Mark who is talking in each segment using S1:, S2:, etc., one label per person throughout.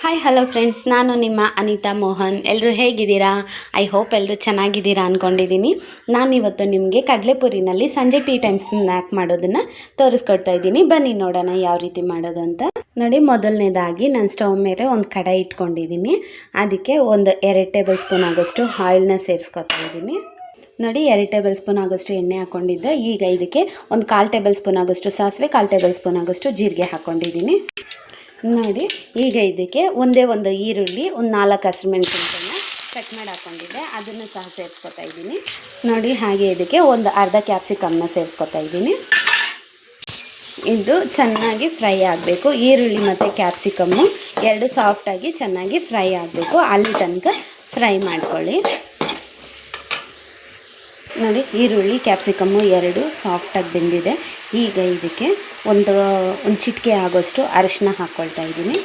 S1: Hi hello friends ನಾನು ನಿಮ್ಮ ಅನಿತಾ ಮೋಹನ್. ಎಲ್ಲರೂ ಹೇಗಿದ್ದೀರಾ? ಐ ಹೋಪ್ ಎಲ್ಲರೂ ಚೆನ್ನಾಗಿದ್ದೀರಾ ಅಂದ್ಕೊಂಡಿದ್ದೀನಿ ನಾನಿವತ್ತು ನಿಮಗೆ ಕಡಲೆಪುರಿನಲ್ಲಿ ಸಂಜೆ ಟೀ ಟೈಮ್ ಸ್ನ್ಯಾಕ್ ಮಾಡೋದನ್ನು ತೋರಿಸ್ಕೊಡ್ತಾ ಇದ್ದೀನಿ. ಬನ್ನಿ ನೋಡೋಣ ಯಾವ ರೀತಿ ಮಾಡೋದು ಅಂತ. ನೋಡಿ, ಮೊದಲನೇದಾಗಿ ನಾನು ಸ್ಟವ್ ಮೇಲೆ ಒಂದು ಕಡಾಯಿ ಇಟ್ಕೊಂಡಿದ್ದೀನಿ. ಅದಕ್ಕೆ ಒಂದು ಎರಡು ಟೇಬಲ್ ಸ್ಪೂನ್ ಆಗೋಷ್ಟು ಆಯಿಲ್ನ ಸೇರಿಸ್ಕೊತಾ ಇದ್ದೀನಿ. ನೋಡಿ, ಎರಡು ಟೇಬಲ್ ಸ್ಪೂನ್ ಆಗೋಷ್ಟು ಎಣ್ಣೆ ಹಾಕ್ಕೊಂಡಿದ್ದೆ ಈಗ ಇದಕ್ಕೆ ಒಂದು ಕಾಲು ಟೇಬಲ್ ಸ್ಪೂನ್ ಆಗೋಷ್ಟು ಸಾಸಿವೆ, ಕಾಲು ಟೇಬಲ್ ಸ್ಪೂನ್ ಆಗೋಷ್ಟು ಜೀರಿಗೆ ಹಾಕ್ಕೊಂಡಿದ್ದೀನಿ ನೋಡಿ, ಈಗ ಇದಕ್ಕೆ ಒಂದೇ ಒಂದು ಈರುಳ್ಳಿ, ಒಂದು ನಾಲ್ಕು ಹಸಿರು ಮೆಣಸಿನ್ಕಾಯಿನ ಕಟ್ ಮಾಡಿ ಹಾಕ್ಕೊಂಡಿದ್ದೆ ಅದನ್ನು ಸಹ ಸೇರಿಸ್ಕೊತಾ ಇದ್ದೀನಿ. ನೋಡಿ, ಹಾಗೆ ಇದಕ್ಕೆ ಒಂದು ಅರ್ಧ ಕ್ಯಾಪ್ಸಿಕಮ್ನ ಸೇರಿಸ್ಕೊತಾ ಇದ್ದೀನಿ. ಇದು ಚೆನ್ನಾಗಿ ಫ್ರೈ ಆಗಬೇಕು. ಈರುಳ್ಳಿ ಮತ್ತು ಕ್ಯಾಪ್ಸಿಕಮ್ಮು ಎರಡು ಸಾಫ್ಟಾಗಿ ಚೆನ್ನಾಗಿ ಫ್ರೈ ಆಗಬೇಕು. ಅಲ್ಲಿ ತನಕ ಫ್ರೈ ಮಾಡ್ಕೊಳ್ಳಿ. ನೋಡಿ ಈರುಳ್ಳಿ ಕ್ಯಾಪ್ಸಿಕಮ್ಮು ಎರಡು ಸಾಫ್ಟಾಗಿ ಬೆಂದಿದೆ. ಈಗ ಇದಕ್ಕೆ ಒಂದು ಒಂದು ಚಿಟಿಕೆ ಆಗೋಷ್ಟು ಅರಿಶಿನ ಹಾಕ್ಕೊಳ್ತಾ ಇದ್ದೀನಿ.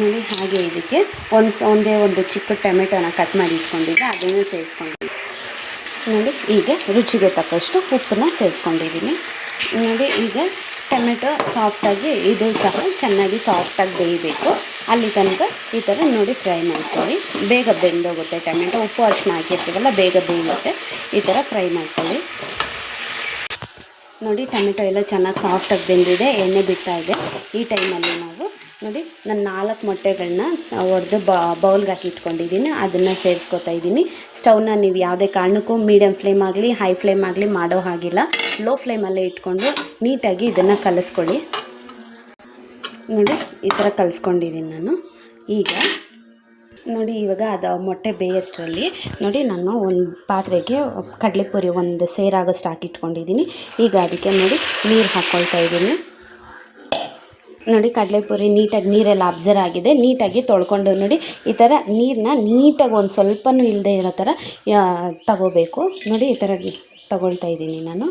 S1: ನೋಡಿ, ಹಾಗೆ ಇದಕ್ಕೆ ಒಂದು ಒಂದೇ ಒಂದು ಚಿಕ್ಕ ಟೊಮೆಟೊನ ಕಟ್ ಮಾಡಿ ಇಟ್ಕೊಂಡಿದ್ದೆ. ಅದನ್ನು ಸೇರಿಸ್ಕೊಂಡಿದ್ದೀನಿ. ನೋಡಿ, ಈಗ ರುಚಿಗೆ ತಕ್ಕಷ್ಟು ಉಪ್ಪನ್ನ ಸೇರಿಸ್ಕೊಂಡಿದ್ದೀನಿ. ನೋಡಿ, ಈಗ ಟೊಮೆಟೊ ಸಾಫ್ಟಾಗಿ ಇದು ಸಹ ಚೆನ್ನಾಗಿ ಸಾಫ್ಟಾಗಿ ಬೇಯಬೇಕು. ಅಲ್ಲಿ ತನಕ ಈ ಥರ ನೋಡಿ ಫ್ರೈ ಮಾಡ್ಕೊಳ್ಳಿ. ಬೇಗ ಬೆಂದೋಗುತ್ತೆ ಟೊಮೆಟೊ. ಉಪ್ಪು ಅರಿಶಿನ ಹಾಕಿರ್ತೀವಲ್ಲ, ಬೇಗ ಬೇಯುತ್ತೆ. ಈ ಥರ ಫ್ರೈ ಮಾಡ್ಕೊಳ್ಳಿ. ನೋಡಿ, ಟೊಮೆಟೊ ಎಲ್ಲ ಚೆನ್ನಾಗಿ ಸಾಫ್ಟಾಗಿ ಬೆಂದಿದೆ. ಎಣ್ಣೆ ಬಿಡ್ತಾ ಇದೆ. ಈ ಟೈಮಲ್ಲಿ ನಾವು ನೋಡಿ, ನಾನು ನಾಲ್ಕು ಮೊಟ್ಟೆಗಳನ್ನ ಒಡೆದು ಬೌಲ್ಗೆ ಹಾಕಿ ಇಟ್ಕೊಂಡಿದ್ದೀನಿ. ಅದನ್ನು ಸೇರಿಸ್ಕೊತಾ ಇದ್ದೀನಿ. ಸ್ಟವ್ನ ನೀವು ಯಾವುದೇ ಕಾರಣಕ್ಕೂ ಮೀಡಿಯಮ್ ಫ್ಲೇಮ್ ಆಗಲಿ ಹೈ ಫ್ಲೇಮ್ ಆಗಲಿ ಮಾಡೋ ಹಾಗಿಲ್ಲ. ಲೋ ಫ್ಲೇಮಲ್ಲೇ ಇಟ್ಕೊಂಡು ನೀಟಾಗಿ ಇದನ್ನು ಕಲಿಸ್ಕೊಳ್ಳಿ. ನೋಡಿ, ಈ ಥರ ಕಲಿಸ್ಕೊಂಡಿದ್ದೀನಿ ನಾನು. ಈಗ, ನೋಡಿ, ಇವಾಗ ಅದು ಮೊಟ್ಟೆ ಬೇಯಷ್ಟರಲ್ಲಿ, ನೋಡಿ, ನಾನು ಒಂದು ಪಾತ್ರೆಗೆ ಕಡಲೆಪುರಿ ಒಂದು ಸೇರಾಗೋಷ್ಟು ಹಾಕಿಟ್ಕೊಂಡಿದ್ದೀನಿ ಈಗ ಅದಕ್ಕೆ, ನೋಡಿ, ನೀರು ಹಾಕ್ಕೊಳ್ತಾ ಇದ್ದೀನಿ. ನೋಡಿ, ಕಡಲೆಪುರಿ ನೀಟಾಗಿ, ನೀರೆಲ್ಲ ಅಬ್ಸರ್ವ್ ಆಗಿದೆ. ನೀಟಾಗಿ ತೊಳ್ಕೊಂಡು, ನೋಡಿ, ಈ ಥರ ನೀರನ್ನ ನೀಟಾಗಿ ಒಂದು ಸ್ವಲ್ಪನೂ ಇಲ್ಲದೆ ಇರೋ ಥರ ತಗೋಬೇಕು. ನೋಡಿ, ಈ ಥರ ತಗೊಳ್ತಾ ಇದ್ದೀನಿ ನಾನು.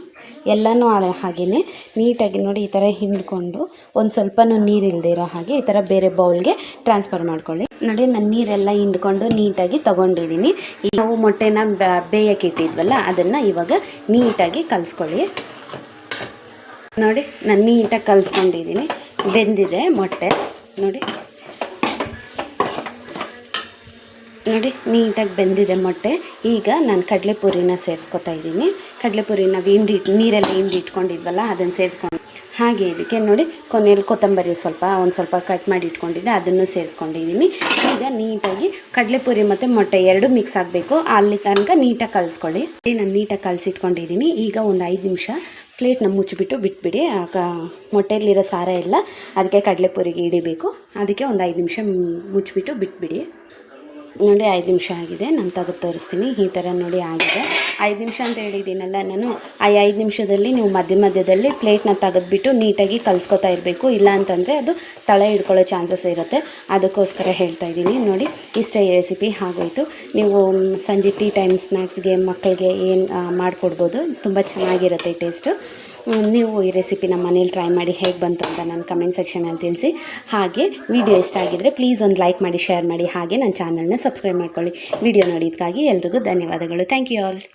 S1: ಎಲ್ಲನೂ ಹಾಗೆಯೇ ನೀಟಾಗಿ ನೋಡಿ ಈ ಥರ ಹಿಂಡ್ಕೊಂಡು ಒಂದು ಸ್ವಲ್ಪನೂ ನೀರು ಇಲ್ಲದೆ ಇರೋ ಹಾಗೆ ಈ ಥರ ಬೇರೆ ಬೌಲ್ಗೆ ಟ್ರಾನ್ಸ್ಫರ್ ಮಾಡ್ಕೊಳ್ಳಿ. ನೋಡಿ ನಾನು ನೀರೆಲ್ಲ ಹಿಂಡ್ಕೊಂಡು ನೀಟಾಗಿ ತೊಗೊಂಡಿದ್ದೀನಿ. ನಾವು ಮೊಟ್ಟೆನ ಬೇಯಕ್ಕೆ ಇಟ್ಟಿದ್ವಲ್ಲ, ಅದನ್ನು ಇವಾಗ ನೀಟಾಗಿ ಕಲಿಸ್ಕೊಳ್ಳಿ. ನೋಡಿ, ನಾನು ನೀಟಾಗಿ ಕಲಿಸ್ಕೊಂಡಿದ್ದೀನಿ. ಬೆಂದಿದೆ ಮೊಟ್ಟೆ. ನೋಡಿ. ನೋಡಿ, ನೀಟಾಗಿ ಬೆಂದಿದೆ ಮೊಟ್ಟೆ. ಈಗ ನಾನು ಕಡಲೆಪುರಿನ ಸೇರಿಸ್ಕೊತಾ ಇದ್ದೀನಿ. ಕಡಲೆಪುರಿ ನಾವು ಹಿಂಡಿ, ನೀರಲ್ಲಿ ಹಿಂಡಿ ಇಟ್ಕೊಂಡಿದ್ವಲ್ಲ, ಅದನ್ನು ಸೇರಿಸ್ಕೊಂಡು ಹಾಗೆ ಇದಕ್ಕೆ ನೋಡಿ, ಕೊನೆಯಲ್ಲಿ ಕೊತ್ತಂಬರಿ ಸ್ವಲ್ಪ, ಒಂದು ಸ್ವಲ್ಪ ಕಟ್ ಮಾಡಿ ಇಟ್ಕೊಂಡಿದ್ದೆ, ಅದನ್ನು ಸೇರಿಸ್ಕೊಂಡಿದ್ದೀನಿ. ಈಗ ನೀಟಾಗಿ ಕಡಲೆಪುರಿ ಮತ್ತು ಮೊಟ್ಟೆ ಎರಡು ಮಿಕ್ಸ್ ಆಗಬೇಕು. ಅಲ್ಲಿ ತನಕ ನೀಟಾಗಿ ಕಲಿಸ್ಕೊಳ್ಳಿ. ನಾನು ನೀಟಾಗಿ ಕಲಸಿಟ್ಕೊಂಡಿದ್ದೀನಿ. ಈಗ ಒಂದು ಐದು ನಿಮಿಷ ಪ್ಲೇಟ್ನ ಮುಚ್ಚಿಬಿಟ್ಟು ಬಿಟ್ಬಿಡಿ. ಆಗ ಮೊಟ್ಟೆಯಲ್ಲಿರೋ ಸಾರ ಎಲ್ಲ ಅದಕ್ಕೆ ಕಡಲೆಪುರಿಗೆ ಹಿಡಿಬೇಕು. ಅದಕ್ಕೆ ಒಂದು ಐದು ನಿಮಿಷ ಮುಚ್ಚಿಬಿಟ್ಟು ಬಿಟ್ಬಿಡಿ. ನೋಡಿ, ಐದು ನಿಮಿಷ ಆಗಿದೆ. ನಾನು ತೆಗೆದು ತೋರಿಸ್ತೀನಿ. ಈ ಥರ ನೋಡಿ ಆಗಿದೆ. ಐದು ನಿಮಿಷ ಅಂತ ಹೇಳಿದ್ದೀನಲ್ಲ, ನಾನು ಆ ಐದು ನಿಮಿಷದಲ್ಲಿ ನೀವು ಮಧ್ಯ ಮಧ್ಯದಲ್ಲಿ ಪ್ಲೇಟ್ನ ತೆಗೆದುಬಿಟ್ಟು ನೀಟಾಗಿ ಕಲಿಸ್ಕೊತಾ ಇರಬೇಕು. ಇಲ್ಲ ಅಂತಂದರೆ ಅದು ತಳೆ ಹಿಡ್ಕೊಳ್ಳೋ ಚಾನ್ಸಸ್ ಇರುತ್ತೆ. ಅದಕ್ಕೋಸ್ಕರ ಹೇಳ್ತಾ ಇದ್ದೀನಿ. ನೋಡಿ, ಇಷ್ಟೇ ರೆಸಿಪಿ ಆಗೋಯ್ತು ನೀವು ಸಂಜೆ ಟೀ ಟೈಮ್ ಸ್ನ್ಯಾಕ್ಸ್ಗೆ ಮಕ್ಕಳಿಗೆ ಏನು ಮಾಡಿಕೊಡ್ಬೋದು. ತುಂಬ ಚೆನ್ನಾಗಿರುತ್ತೆ ಟೇಸ್ಟು. ನೀವು ಈ ರೆಸಿಪಿನ ಮನೇಲಿ ಟ್ರೈ ಮಾಡಿ ಹೇಗೆ ಬಂತು ಅಂತ ನನ್ನ ಕಮೆಂಟ್ ಸೆಕ್ಷನಲ್ಲಿ ತಿಳಿಸಿ. ಹಾಗೆ ವಿಡಿಯೋ ಇಷ್ಟ ಆಗಿದ್ದರೆ ಪ್ಲೀಸ್ ಒಂದು ಲೈಕ್ ಮಾಡಿ ಶೇರ್ ಮಾಡಿ, ಹಾಗೆ ನನ್ನ ಚಾನಲ್ನ ಸಬ್ಸ್ಕ್ರೈಬ್ ಮಾಡ್ಕೊಳ್ಳಿ. ವಿಡಿಯೋ ನೋಡಿದ್ದಕ್ಕಾಗಿ ಎಲ್ರಿಗೂ ಧನ್ಯವಾದಗಳು. Thank you all